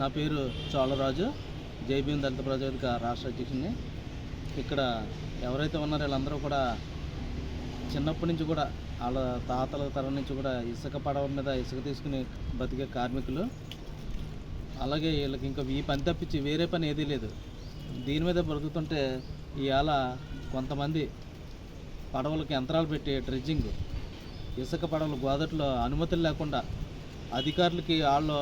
నా పేరు చోళరాజు జైభీం దళిత ప్రజావేదిక రాష్ట్ర అధ్యక్షుడిని. ఇక్కడ ఎవరైతే ఉన్నారో వీళ్ళందరూ కూడా చిన్నప్పటి నుంచి కూడా వాళ్ళ తాతల తరం నుంచి కూడా ఇసుక పడవ మీద ఇసుక తీసుకుని బతికే కార్మికులు. అలాగే వీళ్ళకి ఇంకా ఈ పని తప్పించి వేరే పని ఏదీ లేదు. దీని మీద బ్రతుకుతుంటే ఇవాళ కొంతమంది పడవలకు యంత్రాలు పెట్టి డ్రెడ్జింగ్ ఇసుక పడవలు గోదట్లో అనుమతులు లేకుండా అధికారులకి వాళ్ళు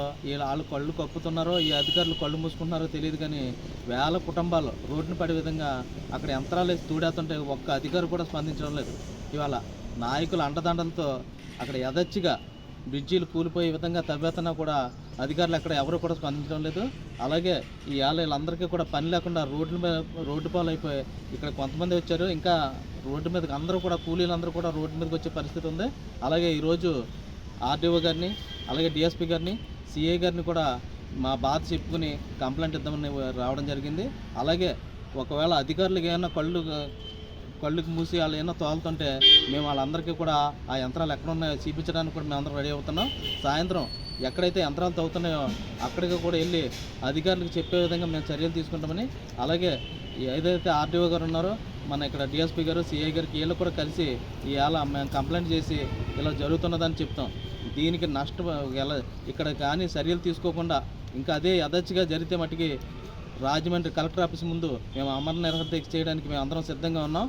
వాళ్ళు కళ్ళు కప్పుతున్నారో ఈ అధికారులు కళ్ళు మూసుకుంటున్నారో తెలియదు కానీ వేల కుటుంబాలు రోడ్డును పడే విధంగా అక్కడ యంత్రాలు వేసి తూడేస్తుంటే ఒక్క అధికారు కూడా స్పందించడం లేదు. ఇవాళ నాయకుల అండదండలతో అక్కడ యథచ్చిగా బ్రిడ్జీలు కూలిపోయే విధంగా తవ్వేతనా కూడా అధికారులు అక్కడ ఎవరు కూడా స్పందించడం లేదు. అలాగే ఈ ఏళ్ళ వీళ్ళందరికీ కూడా పని లేకుండా రోడ్ల మీద రోడ్డు పాలు అయిపోయి ఇక్కడ కొంతమంది వచ్చారు. ఇంకా రోడ్డు మీదకి అందరూ కూడా కూలీలందరూ కూడా రోడ్డు మీదకి వచ్చే పరిస్థితి ఉంది. అలాగే ఈరోజు ఆర్డీఓ గారిని అలాగే డిఎస్పీ గారిని సిఏ గారిని కూడా మా బాధ చెప్పుకుని కంప్లైంట్ ఇద్దామని రావడం జరిగింది. అలాగే ఒకవేళ అధికారులకు ఏమైనా కళ్ళు కళ్ళుకి మూసి వాళ్ళు ఏమైనా తోలుతుంటే మేము వాళ్ళందరికీ కూడా ఆ యంత్రాలు ఎక్కడ ఉన్నాయో చూపించడానికి కూడా మేము అందరం రెడీ అవుతున్నాం. సాయంత్రం ఎక్కడైతే యంత్రాలు తవ్వుతున్నాయో అక్కడికి కూడా వెళ్ళి అధికారులకు చెప్పే విధంగా మేము చర్యలు తీసుకుంటామని అలాగే ఏదైతే ఆర్డీఓ గారు ఉన్నారో మన ఇక్కడ డిఎస్పీ గారు సిఐ గారికి వీళ్ళు కూడా కలిసి ఇవాళ మేము కంప్లైంట్ చేసి ఇలా జరుగుతున్నదని చెప్తాం. దీనికి నష్టం ఎలా ఇక్కడ కానీ చర్యలు తీసుకోకుండా ఇంకా అదే యథచ్చిగా జరిగితే మట్టుకి రాజమండ్రి కలెక్టర్ ఆఫీస్ ముందు మేము అమర నిరసన చేయడానికి మేము అందరం సిద్ధంగా ఉన్నాం.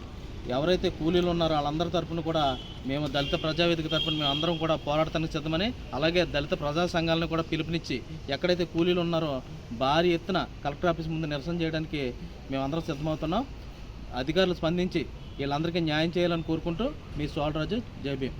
ఎవరైతే కూలీలు ఉన్నారో వాళ్ళందరి తరఫున కూడా మేము దళిత ప్రజావేదిక తరపున మేము అందరం కూడా పోరాడటానికి సిద్ధమని అలాగే దళిత ప్రజా సంఘాలను కూడా పిలుపునిచ్చి ఎక్కడైతే కూలీలు ఉన్నారో భారీ ఎత్తున కలెక్టర్ ఆఫీస్ ముందు నిరసన చేయడానికి మేము అందరం సిద్ధమవుతున్నాం. అధికారులు స్పందించి వీళ్ళందరికీ న్యాయం చేయాలని కోరుకుంటూ మీ సోలరాజు జై భీమ్.